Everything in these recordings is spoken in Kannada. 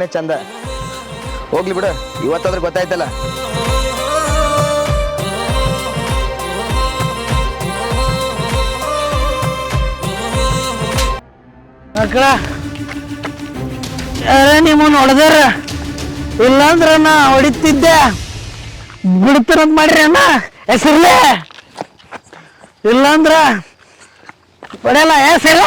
ನಿನ್ನೆ ಚಂದ. ಹೋಗ್ಲಿ ಬಿಡು, ಇವತ್ತಾದ್ರೂ ಗೊತ್ತಾಯ್ತಲ್ಲ. ಮಕ್ಕಳ ನಿಮ್ಮನ್ನ ಹೊಡೆದಾರ ಇಲ್ಲಾಂದ್ರ ನಾ ಹೊಡಿತಿದ್ದೆ. ಬಿಡ್ತಾರಂತ ಮಾಡ್ರಿ ಅಣ್ಣ, ಹೆಸರ್ಲೆ. ಇಲ್ಲಾಂದ್ರ, ಹೊಡೆಯಲ್ಲ ಹೆಸರ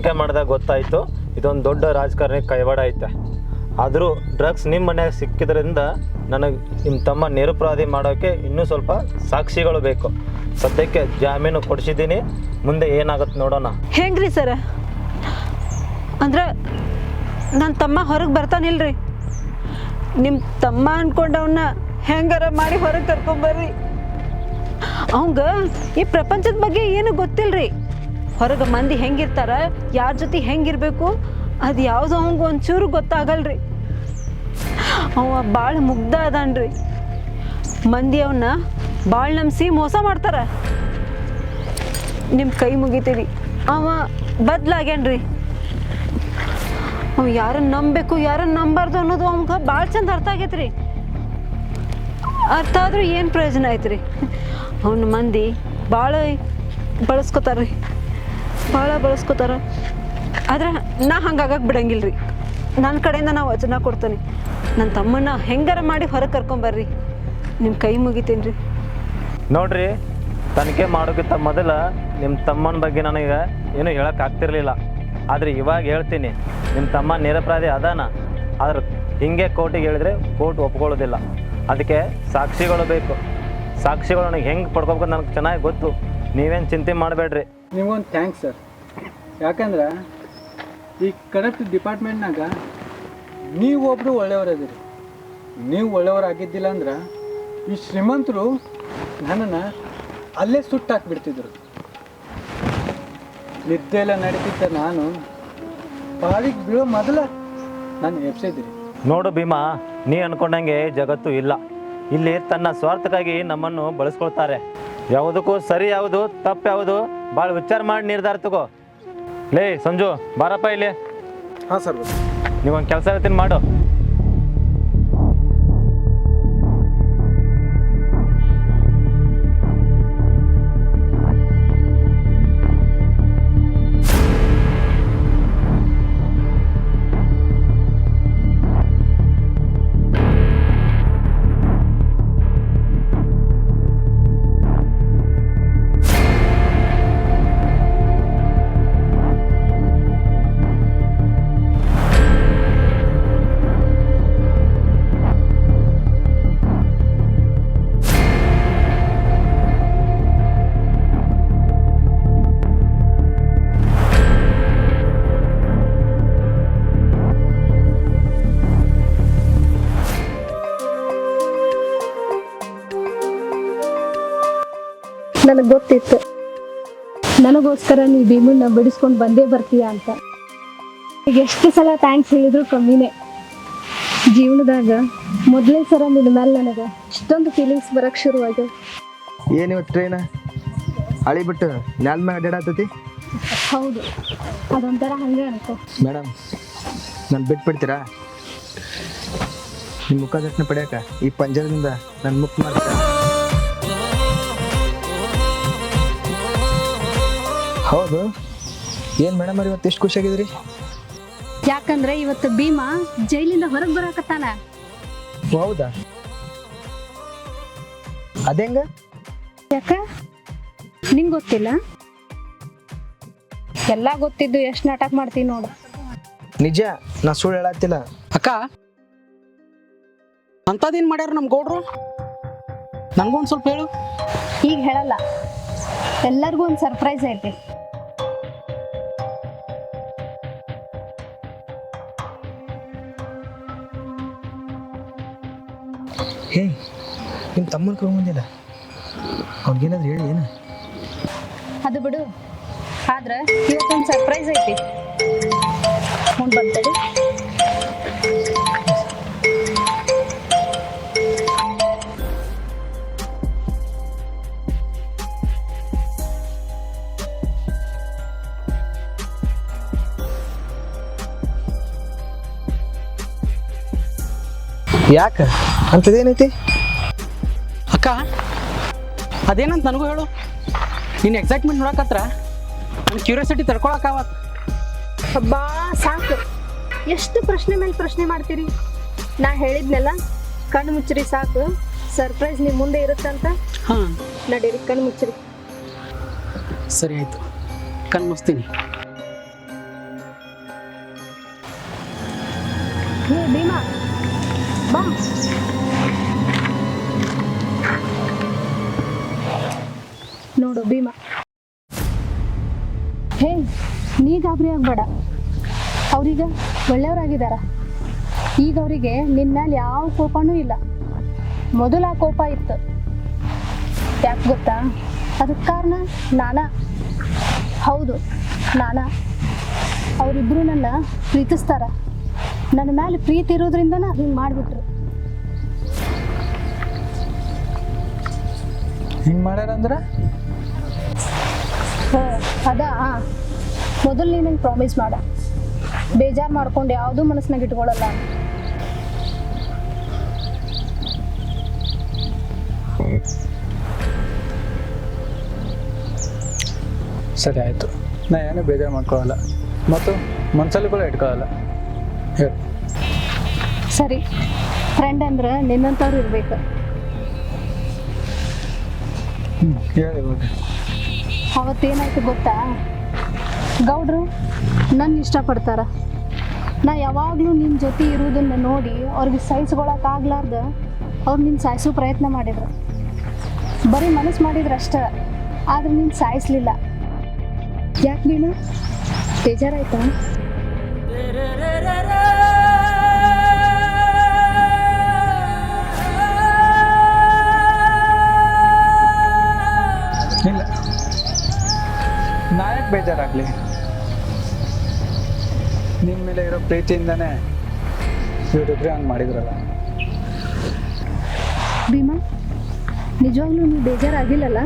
ತನಿಖೆ ಮಾಡಿದಾಗ ಗೊತ್ತಾಯಿತು, ಇದೊಂದು ದೊಡ್ಡ ರಾಜಕಾರಣಿ ಕೈವಾಡ ಐತೆ. ಆದರೂ ಡ್ರಗ್ಸ್ ನಿಮ್ಮ ಮನೆಯಾಗ ಸಿಕ್ಕಿದ್ರಿಂದ ನನಗೆ ನಿಮ್ಮ ತಮ್ಮ ನಿರಪರಾಧಿ ಮಾಡೋಕ್ಕೆ ಇನ್ನೂ ಸ್ವಲ್ಪ ಸಾಕ್ಷಿಗಳು ಬೇಕು. ಸದ್ಯಕ್ಕೆ ಜಾಮೀನು ಕೊಡಿಸಿದ್ದೀನಿ, ಮುಂದೆ ಏನಾಗುತ್ತೆ ನೋಡೋಣ. ಹೆಂಗ್ರಿ ಸರ? ಅಂದ್ರೆ ನನ್ನ ತಮ್ಮ ಹೊರಗೆ ಬರ್ತಾನಿಲ್ರಿ ನಿಮ್ಮ ತಮ್ಮ ಅನ್ಕೊಂಡವನ್ನ ಹೆಂಗಾರ ಮಾಡಿ ಹೊರಗೆ ಕರ್ಕೊಂಬರ್ರಿ ಅವಂಗ ಈ ಪ್ರಪಂಚದ ಬಗ್ಗೆ ಏನು ಗೊತ್ತಿಲ್ರಿ. ಹೊರಗೆ ಮಂದಿ ಹೆಂಗಿರ್ತಾರ, ಯಾರ ಜೊತೆ ಹೆಂಗಿರ್ಬೇಕು, ಅದು ಯಾವ್ದು ಅವಂಗ ಒಂಚೂರು ಗೊತ್ತಾಗಲ್ರಿ. ಅವ ಭಾಳ ಮುಗ್ಧ ಅದಾನ್ರಿ. ಮಂದಿ ಅವನ್ನ ಭಾಳ ನಂಬಿಸಿ ಮೋಸ ಮಾಡ್ತಾರ. ನಿಮ್ಮ ಕೈ ಮುಗಿತೀರಿ. ಅವ ಬದ್ಲಾಗ್ಯಾನ್ರಿ. ಅವ ಯಾರನ್ನ ನಂಬಬೇಕು ಯಾರನ್ನ ನಂಬಾರ್ದು ಅನ್ನೋದು ಅವಂಗ ಭಾಳ ಚಂದ ಅರ್ಥ ಆಗೈತ್ರಿ. ಅರ್ಥ ಆದ್ರೂ ಏನು ಪ್ರಯೋಜನ ಐತ್ರಿ? ಅವನ ಮಂದಿ ಭಾಳ ಬಳಸ್ಕೊತಾರ್ರಿ. ಭಾಳ ಬಳಸ್ಕೊತಾರ. ಆದ್ರೆ ನಾ ಹಂಗಾಗಕ್ಕೆ ಬಿಡಂಗಿಲ್ರಿ. ನನ್ನ ಕಡೆಯಿಂದ ನಾ ವಚನ ಕೊಡ್ತೇನೆ. ನನ್ನ ತಮ್ಮನ್ನ ಹೆಂಗಾರ ಮಾಡಿ ಹೊರಗೆ ಕರ್ಕೊಂಬರ್ರಿ ನಿಮ್ಮ ಕೈ ಮುಗಿತೀನಿ ರೀ ನೋಡ್ರಿ, ತನಿಖೆ ಮಾಡೋಕ್ಕಿಂತ ಮೊದಲ ನಿಮ್ಮ ತಮ್ಮನ ಬಗ್ಗೆ ನನಗೆ ಏನು ಹೇಳಕ್ಕೆ ಆಗ್ತಿರ್ಲಿಲ್ಲ. ಆದರೆ ಇವಾಗ ಹೇಳ್ತೀನಿ ನಿಮ್ಮ ತಮ್ಮ ನಿರಪರಾಧಿ ಅದಾನ. ಆದ್ರೆ ಹಿಂಗೆ ಕೋರ್ಟಿಗೆ ಹೇಳಿದ್ರೆ ಕೋರ್ಟ್ ಒಪ್ಕೊಳ್ಳೋದಿಲ್ಲ. ಅದಕ್ಕೆ ಸಾಕ್ಷಿಗಳು ಬೇಕು. ಸಾಕ್ಷಿಗಳು ನನಗೆ ಹೆಂಗೆ ಪಡ್ಕೋಬೇಕು ನನಗೆ ಚೆನ್ನಾಗಿ ಗೊತ್ತು. ನೀವೇನು ಚಿಂತೆ ಮಾಡಬೇಡ್ರಿ. ನಿಮ್ಗೊಂದು ಥ್ಯಾಂಕ್ಸ್ ಸರ್ ಯಾಕಂದ್ರೆ ಈ ಕರೆಕ್ಟ್ ಡಿಪಾರ್ಟ್ಮೆಂಟ್ನಾಗ ನೀವು ಒಬ್ಬರು ಒಳ್ಳೆಯವರದಿರಿ. ನೀವು ಒಳ್ಳೆಯವರಾಗಿದ್ದಿಲ್ಲ ಅಂದ್ರೆ ಈ ಶ್ರೀಮಂತರು ನನ್ನನ್ನು ಅಲ್ಲೇ ಸುಟ್ಟಾಕ್ಬಿಡ್ತಿದ್ರು. ನಿದ್ದೆಲ್ಲ ನಡೀತಿದ್ದ ನಾನು ಪಾಲಿಗೆ ಬೀಳೋ ಮೊದಲ ನಾನು ಎಬ್ಸಿದ್ರಿ ನೋಡು ಭೀಮಾ, ನೀ ಅನ್ಕೊಂಡಂಗೆ ಜಗತ್ತು ಇಲ್ಲ. ಇಲ್ಲಿ ತನ್ನ ಸ್ವಾರ್ಥಕ್ಕಾಗಿ ನಮ್ಮನ್ನು ಬಳಸ್ಕೊಳ್ತಾರೆ. ಯಾವುದಕ್ಕೂ ಸರಿ ಯಾವುದು ತಪ್ಪು ಯಾವುದು ಭಾಳ ವಿಚಾರ ಮಾಡಿ ನಿರ್ಧಾರ ತಗೋ. ಲೇ ಸಂಜು ಬಾರಪ್ಪ ಇಲ್ಲಿ. ಹಾಂ ಸರ್. ನೀವೊಂದು ಕೆಲಸ ಹೇಳ್ತೀನಿ ಮಾಡು. ನನಗೆ ಗೊತ್ತಿತ್ತು. ನನಗೋಸ್ಕರ ನೀ ಭೀಮಣ್ಣ ಬಿಡಿಸ್ಕೊಂಡು ಬಂದೇ ಬರ್ತೀಯ ಅಂತ. ಈಗ ಎಷ್ಟು ಸಲ ಥ್ಯಾಂಕ್ಸ್ ಹೇಳಿದ್ರು ಕಮ್ಮಿನೇ. ಜೀವನದಾಗ ಮೊದಲೇ ಸಲ ನಿನ್ನ ಮೇಲೆ ನನಗೆ ಇಷ್ಟೊಂದು ಫೀಲಿಂಗ್ಸ್ ಬರಕ್ಕೆ ಏನು ಟ್ರೈನ ಟ್ರೈನ್ ಅಳಿಬಿಟ್ಟು ನ್ಯಾಲ ಮ್ಯಾಗ ಅಡ್ಡಾಡತ್ತತಿ ಹೌದು ಅದೊಂಥರ ಹಂಗೆ ಅನ್ಕೋ. ಮೇಡಮ್ ನಾನು ಬಿಟ್ಬಿಡ್ತೀರಾ ನಿಮ್ಮ ಮುಖ ಪಡ್ಯಾಕ ಈ ಪಂಜರದಿಂದ ನನ್ನ ಮುಖ ಮಾಡ್ತೀರಾ? ಏನು ಮೇಡಮ್ ಅವ್ರು ಇವತ್ತು ಎಷ್ಟು ಖುಷಿಯಾಗಿದ್ರಿ ಯಾಕಂದ್ರೆ ಇವತ್ತು ಭೀಮಾ ಜೈಲಿಂದ ಹೊರಗೆ ಬರಾಕತ್ತಾನ. ಹೌದಾ? ಅದೇಂಗ? ಯಾಕ? ನಿಂಗೆ ಗೊತ್ತಿಲ್ಲ? ಎಲ್ಲ ಗೊತ್ತಿದ್ದು ಎಷ್ಟು ನಾಟಕ ಮಾಡ್ತೀನಿ ನೋಡು. ನಿಜ ನಾ ಸುಳ್ಳು ಹೇಳತ್ತಿಲ್ಲ. ಅಕ್ಕ ಅಂತದೇನ್ ಮಾಡ್ಯಾರ ನಮ್ ಗೌಡ್ರು? ನಂಗೊಂದ್ ಒಂದು ಸ್ವಲ್ಪ ಹೇಳು. ಈಗ ಹೇಳಲ್ಲ. ಎಲ್ಲರಿಗೂ ಒಂದು ಸರ್ಪ್ರೈಸ್ ಐತಿ. ಹೇ ನಿಮ್ಮ ತಮ್ಮನ ಕರ್ಕೊಂಡಿಲ್ಲ ಅವ್ನಿಗೇನಾದ್ರು ಹೇಳಿ, ಏನು? ಅದು ಬಿಡು. ಆದ್ರೆ ಇವತ್ತೊಂದು ಸರ್ಪ್ರೈಸ್ ಐತಿ. ಫೋನ್ ಬರ್ತದೆ ಯಾಕ? ಅಂತದೇನೈತಿ? ಅಕ್ಕ ಅದೇನಂತ ನನಗೂ ಹೇಳು. ನಿನ್ನ ಎಕ್ಸೈಟ್ಮೆಂಟ್ ನೋಡಕತ್ರ ನನ್ನ ಕ್ಯೂರಿಯಾಸಿಟಿ ತಡ್ಕೊಳಕ್ಕಾವತ್ ಹಬ್ಬಾ ಸಾಕು. ಎಷ್ಟು ಪ್ರಶ್ನೆ ಮೇಲೆ ಪ್ರಶ್ನೆ ಮಾಡ್ತೀರಿ? ನಾ ಹೇಳಿದ್ನೆಲ್ಲ ಕಣ್ಣು ಮುಚ್ಚಿರಿ ಸಾಕು. ಸರ್ಪ್ರೈಸ್ ನಿಮ್ಮ ಮುಂದೆ ಇರುತ್ತಂತ. ಹಾಂ. ನಡೀರಿ ಕಣ್ಣು ಮುಚ್ಚಿರಿ. ಸರಿ ಆಯಿತು. ಕಣ್ಣು ಮುಸ್ತೀನಿ ಬಾ. ನೋಡು, ಭೀಮ. ಹೇ, ನೀ ಗಾಬರಿ ಆಗ್ಬೇಡ. ಅವ್ರೀಗ ಒಳ್ಳೆಯವರಾಗಿದ್ದಾರ ಈಗ ಅವರಿಗೆ ನಿನ್ನ ಮೇಲೆ ಯಾವ ಕೋಪನೂ ಇಲ್ಲ. ಮೊದಲ ಆ ಕೋಪ ಇತ್ತು. ಯಾಕೆ ಗೊತ್ತಾ? ಅದಕ್ಕೆ ಕಾರಣ ನಾನ. ಹೌದು, ನಾನ. ಅವರಿಬ್ರು ನನ್ನ ಪ್ರೀತಿಸ್ತಾರ. ನನ್ನ ಮೇಲೆ ಪ್ರೀತಿ ಇರೋದ್ರಿಂದನ? ಹಿಂಗೆ ಮಾಡಿಬಿಟ್ರು. ಹಿಂಗೆ ಮಾಡ್ಯಾರಂದ್ರೆ ಅದ ಮೊದಲು ನೀನು ನಂಗೆ ಪ್ರಾಮಿಸ್ ಮಾಡ. ಬೇಜಾರು ಮಾಡ್ಕೊಂಡು ಯಾವುದೂ ಮನಸ್ಸಿನಾಗ ಇಟ್ಕೊಳ್ಳಲ್ಲ ಸರಿ ಆಯಿತು. ನಾ ಏನೂ ಬೇಜಾರು ಮಾಡ್ಕೊಳ್ಳಲ್ಲ ಮತ್ತು ಮನ್ಸಲ್ಲಿ ಕೂಡ ಇಟ್ಕೊಳ್ಳಲ್ಲ ಸರಿ. ಫ್ರೆಂಡ್ ಅಂದ್ರೆ ನಿನ್ನಂಥವ್ರು ಇರ್ಬೇಕು. ಅವತ್ತೇನಾಯ್ತು ಗೊತ್ತಾ? ಗೌಡ್ರು ನನ್ನ ಇಷ್ಟಪಡ್ತಾರ. ನಾ ಯಾವಾಗಲೂ ನಿಮ್ಮ ಜೊತೆ ಇರೋದನ್ನ ನೋಡಿ ಅವ್ರಿಗೆ ಸಹಿಸ್ಕೊಳಕ್ಕಾಗ್ಲಾರ್ದ ಅವ್ರು ನಿನ್ನ ಸಾಯಿಸೋ ಪ್ರಯತ್ನ ಮಾಡಿದ್ರು. ಬರೀ ಮನಸ್ಸು ಮಾಡಿದ್ರು ಅಷ್ಟೇ ಆದ್ರೆ ನೀನು ಸಾಯಿಸ್ಲಿಲ್ಲ. ಯಾಕೆ ನೀನು ಬೇಜಾರಾಯ್ತಾ? ನಾಯಕ್ ಬೇಜಾರಾಗಲಿ. ನಿಮ್ಮ ಮೇಲೆ ಇರೋ ಪ್ರೀತಿಯಿಂದನೇ ಇವರಿಬ್ರು ಹಂಗೆ ಮಾಡಿದ್ರಲ್ಲ. ಭೀಮಾ ನಿಜವಾಗ್ಲೂ ನೀವು ಬೇಜಾರಾಗಿಲ್ಲಲ್ಲ?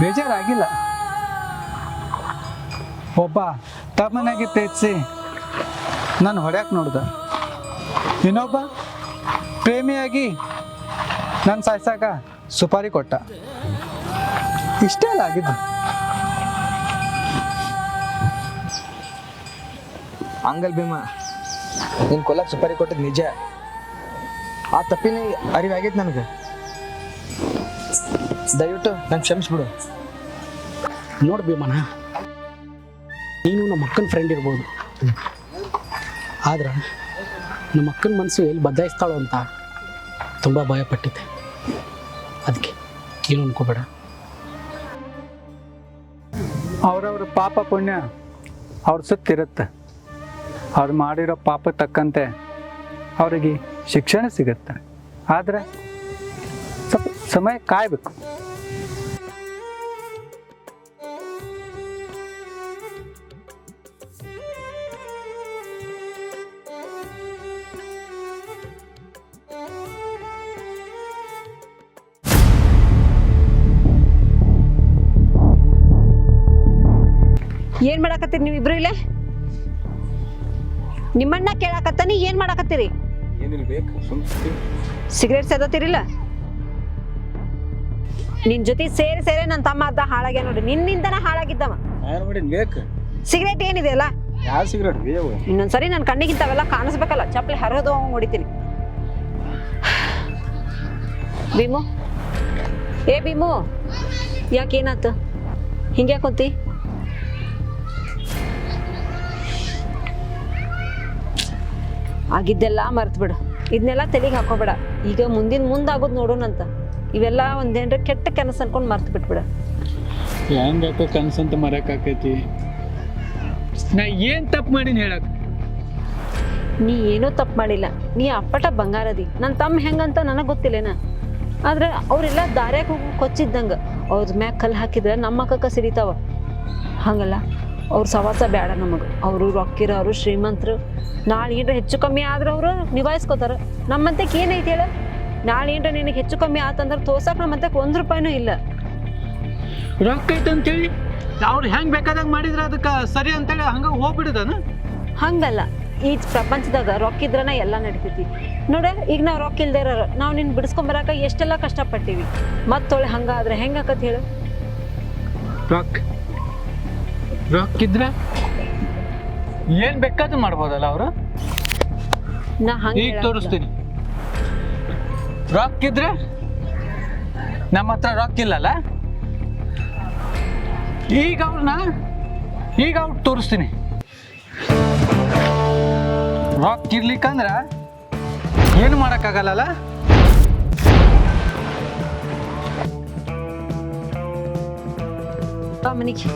ಬೇಜಾರಾಗಿಲ್ಲ. ಒಬ್ಬ ತಮ್ಮನಾಗಿ ಪ್ರೀತಿಸಿ ನಾನು ಹೊಡ್ಯಾಕೆ ನೋಡ್ದೆ. ಇನ್ನೊಬ್ಬ ಪ್ರೇಮಿಯಾಗಿ ನನ್ನ ಸಾಯ್ಸಾಕ ಸುಪಾರಿ ಕೊಟ್ಟ. ಇಷ್ಟೇ ಅಲ್ಲ ಆಗಿದ್ದು. ಅಂಗಲ್ ಭೀಮ ನಿನ್ ಕೊಲ್ಲಕ್ಕೆ ಸುಪಾರಿ ಕೊಟ್ಟಿದ್ದು ನಿಜ. ಆ ತಪ್ಪಿನ ಅರಿವಾಗೈತೆ ನನಗೆ. ದಯವಿಟ್ಟು ನಾನು ಕ್ಷಮಿಸ್ಬಿಡು. ನೋಡು ಭೀಮನ ನೀನು ನಮ್ಮ ಅಕ್ಕನ ಫ್ರೆಂಡ್ ಇರ್ಬೋದು. ಆದ್ರೆ ನಮ್ಮ ಅಕ್ಕನ ಮನಸ್ಸು ಎಲ್ಲಿ ಬದಲಾಯಿಸ್ತಾಳೋ ಅಂತ ತುಂಬ ಭಯಪಟ್ಟಿದ್ದೆ ಅದಕ್ಕೆ ಏನು ಅನ್ಕೋಬೇಡ. ಅವರವ್ರ ಪಾಪ ಪುಣ್ಯ ಅವ್ರ ಸುತ್ತಿರುತ್ತೆ ಅವ್ರು ಮಾಡಿರೋ ಪಾಪ ತಕ್ಕಂತೆ ಅವರಿಗೆ ಶಿಕ್ಷಣ ಸಿಗುತ್ತೆ. ಆದರೆ ಸಮಯ ಕಾಯಬೇಕು. ಏನ್ ಮಾಡಾಕತ್ತೀರಿ ನೀವು ಇಬ್ರು ಇಲ್ಲೇ? ನಿಮ್ಮಣ್ಣ ಕೇಳಾಕತ್ತಾನಿ ಏನ್ ಮಾಡಾಕತ್ತೀರಿ? ಏನಿಲ್ಲ ಬೇಕು ಸುಮ್ಮನೆ ಸಿಗರೇಟ್ ಸೇದತ್ತಿರಿಲ್ಲ ನಿನ್ ಜೊತೆ ಸೇರಿ ಸೇರಿ ನನ್ನ ತಮ್ಮ ಅರ್ಧ ಹಾಳಾಗ್ಯ ನೋಡಿ ನಿನ್ನಿಂದನ ಹಾಳಾಗಿದ್ದವ. ಬೇಕು? ಸಿಗರೇಟ್ ಏನಿದೆ ಅಲ್ಲ? ಯಾವ ಸಿಗರೇಟ್ ಬೇವು ಇನ್ನೊಂದ್ಸರಿ ನನ್ನ ಕಣ್ಣಿಗಿಂತವೆಲ್ಲ ಕಾಣಿಸ್ಬೇಕಲ್ಲ ಚಪ್ಪಲಿ ಹರಿದು ಹೊಡಿತೀನಿ. ಭೀಮು? ಏ ಭೀಮು? ಯಾಕೇನಾತು ಹಿಂಗ್ಯಾಕ್ ಆಗಿದ್ದೆಲ್ಲ ಮರ್ತು ಬಿಡು ಇದನ್ನೆಲ್ಲ ತಲೆಗೆ ಹಾಕೋಬೇಡ. ಈಗ ಮುಂದಿನ ಮುಂದಾಗೋದು ನೋಡೋಣಂತ. ಇವೆಲ್ಲ ಒಂದೇನ್ರ ಕೆಟ್ಟ ಕನಸು ಅನ್ಕೊಂಡು ಮರ್ತು ಬಿಟ್ಬಿಡ ಹೆಂಗಾಕೋ ಕನ್ಸಂತ ಮರಕಾಕೈತಿ ನಾ ಏನು ತಪ್ಪು ಮಾಡೀನಿ ಹೇಳಕ್? ನೀ ಏನೂ ತಪ್ಪು ಮಾಡಿಲ್ಲ. ನೀ ಅಪ್ಪಟ ಬಂಗಾರದಿ. ನನ್ನ ತಮ್ಮ ಹೆಂಗಂತ ನನಗೆ ಗೊತ್ತಿಲ್ಲೇನ? ಆದ್ರೆ ಅವರೆಲ್ಲ ದಾರ್ಯಾಗ ಹೋಗಿ ಕೊಚ್ಚಿದ್ದಂಗೆ. ಅವ್ರ ಮ್ಯಾಗ ಕಲ್ಲು ಹಾಕಿದ್ರೆ ನಮ್ಮ ಅಕ್ಕಕ್ಕ ಸಿಡಿತಾವ. ಹಂಗಲ್ಲ? ಅವ್ರ ಸವಾಸ ಬೇಡ ನಮಗೆ. ಅವರು ರೊಕ್ಕಿರೋರು ಶ್ರೀಮಂತರು. ನಾಳೆ ಏನ್ರ ಹೆಚ್ಚು ಕಮ್ಮಿ ಆದ್ರೆ ಅವರು ನಿಭಾಯಿಸ್ಕೋತಾರ. ನಮ್ಮಂತೆ ಏನೈತಿ ಹೇಳ? ನಾಳೆ ಏನ್ರ ನಿನಗೆ ಹೆಚ್ಚು ಕಮ್ಮಿ ಆತಂದ್ರೆ ತೋರ್ಸಕ್ಕೆ ನಮ್ಮಂತೆ ಒಂದು ರೂಪಾಯಿನೂ ಇಲ್ಲ. ರೊಕ್ಕ ಐತಂತೇಳಿ ಅಂತೇಳಿ? ಅವ್ರು ಹೆಂಗೆ ಬೇಕಾದಾಗ ಮಾಡಿದ್ರ ಅದಕ್ಕೆ ಸರಿ ಅಂತೇಳಿ ಹಂಗೆ ಹೋಗ್ಬಿಡುದನ? ಹಂಗಲ್ಲ. ಈ ಪ್ರಪಂಚದಾಗ ರೊಕ್ಕ ಇದ್ರನ ಎಲ್ಲ ನಡಿತೈತಿ. ನೋಡ ಈಗ ನಾವು ರೊಕ್ಕ ಇಲ್ದೇ ಇರೋ ನಾವು ನಿನ್ನ ಬಿಡಿಸ್ಕೊಂಬರಾಕ ಎಷ್ಟೆಲ್ಲ ಕಷ್ಟಪಟ್ಟಿವಿ. ಮತ್ತೊಳೆ ಹಂಗಾದ್ರೆ ಹೆಂಗಾಕತ್ ಹೇಳು? ರೊಕ್ಕ ರೊಕ್ಕ ಏನ್ ಏನು ಬೇಕಾದ್ರೂ ಮಾಡ್ಬೋದಲ್ಲ ಅವರು? ನಾ ಹಂಗ ಈಗ ತೋರಿಸ್ತೀನಿ. ರೊಕ್ಕ ಇದ್ರೆ ನಮ್ಮ ಹತ್ರ ರೊಕ್ಕ ಇಲ್ಲಲ್ಲ? ಈಗ ಅವ್ರನ್ನ ಈಗ ಅವ್ರು ತೋರಿಸ್ತೀನಿ. ರೊಕ್ಕ ಇರ್ಲಿಕ್ಕಂದ್ರ ಏನು ಮಾಡೋಕ್ಕಾಗಲ್ಲಲ್ಲ? ಮನಿಗೆ.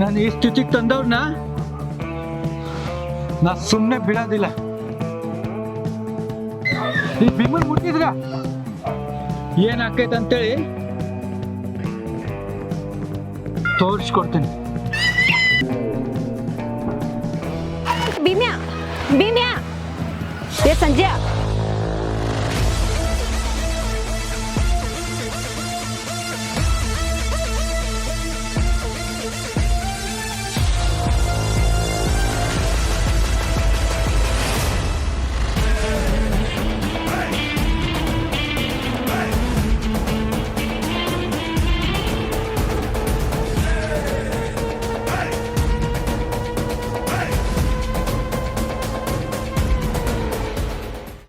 ನಾನು ಈ ಸ್ಥಿತಿಗೆ ತಂದವ್ರನ್ನ ನಾ ಸುಮ್ಮನೆ ಬಿಡೋದಿಲ್ಲ. ಈ ಬಿಮ್ಮನ್ ಮುಟ್ಟಿದ್ರ? ಏನಾಕೈತೆ ಅಂತೇಳಿ ತೋರಿಸ್ಕೊಡ್ತೀನಿ. ಭೀಮ್ಯಾ ಭೀಮ್ಯಾ. ಏ ಸಂಜೆ